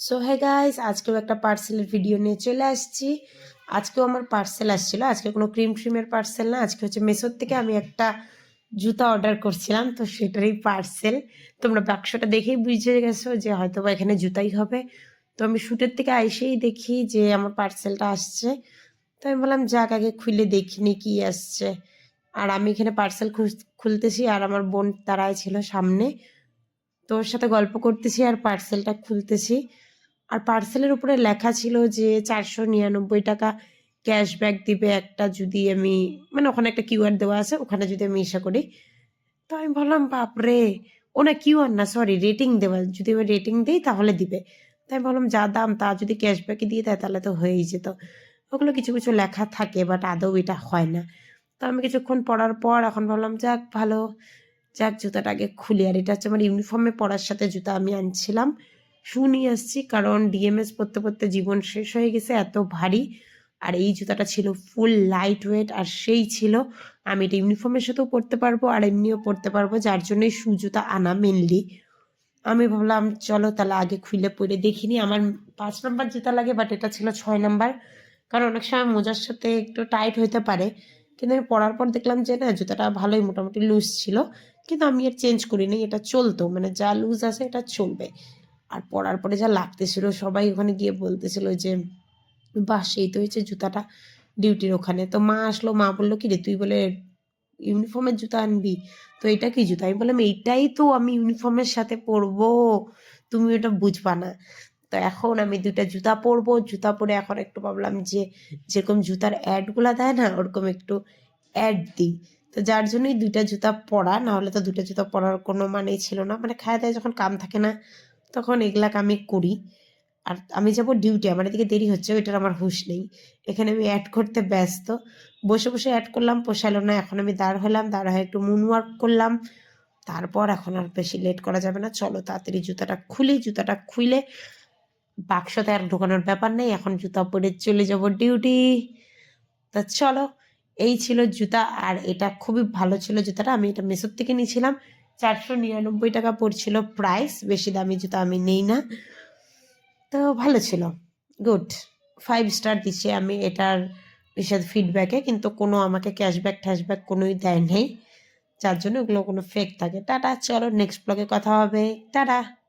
So hey guys আজকেও একটা পার্সেলের video নিয়ে চলে আসছি। আজকেও আমার পার্সেল আসছিল। আজকে কোনো ক্রিম ক্রিমের পার্সেল না, আজকে হচ্ছে মেসোর থেকে আমি একটা জুতা অর্ডার করছিলাম, তো সেটারই পার্সেল তোমরা বাক্সটা দেখেই বুঝে গেছো যে হয়তো বা এখানে জুতাই হবে। তো আমি শ্যুটের থেকে আইসেই দেখি যে আমার পার্সেলটা আসছে। তো আমি বললাম, যাক, আগে খুলে দেখিনি কি আসছে। আর আমি এখানে পার্সেল খুলতেছি আর আমার বোন তারাই ছিল সামনে। তো ওর সাথে গল্প করতেছি আর পার্সেলটা খুলতেছি। আর পার্সেলের উপরে লেখা ছিল যে চারশো নিরানব্বই টাকা ক্যাশব্যাক দিবে একটা যদি আমি মানে ওখানে একটা কিউআর দেওয়া আছে, ওখানে যদি আমি ইসা করি। তো আমি বললাম, বাপরে, ও না কিউআর না সরি রেটিং দেওয়া। যদি আমি রেটিং দিই তাহলে দিবে। তাই বললাম, যা দাম, তা যদি ক্যাশব্যাকে দিয়ে দেয় তাহলে তো হয়েই যেত। ওগুলো কিছু কিছু লেখা থাকে বাট আদৌ এটা হয় না। তো আমি কিছুক্ষণ পড়ার পর এখন ভাবলাম যাক, ভালো। যাক, জুতাটা আগে খুলি। আর এটা হচ্ছে আমার ইউনিফর্মে পরার সাথে জুতা আমি আনছিলাম। শু নিয়ে আসছি, কারণ ডিএমএস পড়তে পড়তে জীবন শেষ হয়ে গেছে, এত ভারী। আর এই জুতাটা ছিল ফুল লাইট ওয়েট আর সেই ছিল, আমি এটা ইউনিফর্মের সাথেও পরতে পারব, আর এমনিও পরতে পারব, যার জন্যই শু জুতা আনা মেনলি আমি ভাবলাম, চলো তাহলে আগে খুলে পরে দেখিনি, আমার পাঁচ নাম্বার জুতা লাগে বাট এটা ছিল ছয় নাম্বার। কারণ অনেক সময় মোজার সাথে একটু টাইট হইতে পারে, কিন্তু আমি পরার পর দেখলাম যে, না, জুতাটা ভালোই মোটামুটি লুজ ছিল, কিন্তু আমি আর চেঞ্জ করিনি, এটা চলতো মানে যা লুজ আছে, এটা চলবে। আর পরার পরে যা লাগতেছিল, সবাই ওখানে গিয়ে বলতেছিল যে, বাহ, সেই তো হয়েছে জুতাটা ডিউটির ওখানে। তো মা আসলো, মা বলল, কি রে, তুই বলে ইউনিফর্মের জুতা আনবি? তো এটা কি জুতা? আমি বললাম, এইটাই তো আমি ইউনিফর্মের সাথে পরবো, তুমি ওটা বুঝবা না। তো এখন আমি দুটা জুতা পরবো, জুতা পরে এখন একটু ভাবলাম যে, যেরকম জুতার অ্যাডগুলা দেয় না, ওরকম একটু অ্যাড দিই। তো যার জন্যই দুইটা জুতা পরা, না হলে তো দুইটা জুতা পরার কোনো মানেই ছিল না। মানে খায় দায় যখন কাম থাকে না তখন এগুলাকে আমি করি। আর আমি যাব ডিউটি আমার এদিকে দেরি হচ্ছে, ওইটার আমার হুঁশ নেই। এখানে আমি অ্যাড করতে ব্যস্ত। বসে বসে অ্যাড করলাম, পোষালো না, এখন আমি দাঁড় হলাম, দাঁড় হয়ে একটু মুন ওয়ার্ক করলাম। তারপর এখন আর বেশি লেট করা যাবে না। চলো তাড়াতাড়ি জুতাটা খুলি, জুতাটা খুলে বাক্সতে আর ঢোকানোর ব্যাপার নেই, এখন জুতা পরে চলে যাব ডিউটি তা চলো, এই ছিল জুতা, আর এটা খুবই ভালো ছিল জুতাটা, আমি এটা মেসোর থেকে নিয়েছিলাম। চারশো নিরানব্বই টাকা পড়ছিল প্রাইস বেশি দামি জুতো আমি নেই না। তো ভালো ছিল। গুড ফাইভ স্টার দিচ্ছে আমি এটার বিশেষ ফিডব্যাকে কিন্তু কোনো আমাকে ক্যাশব্যাক ট্যাশব্যাক কোনোই দেয় নেই। যার জন্য ওগুলো কোনো ফেক থাকে। টাটা, চলো নেক্সট ব্লগে কথা হবে। টাটা!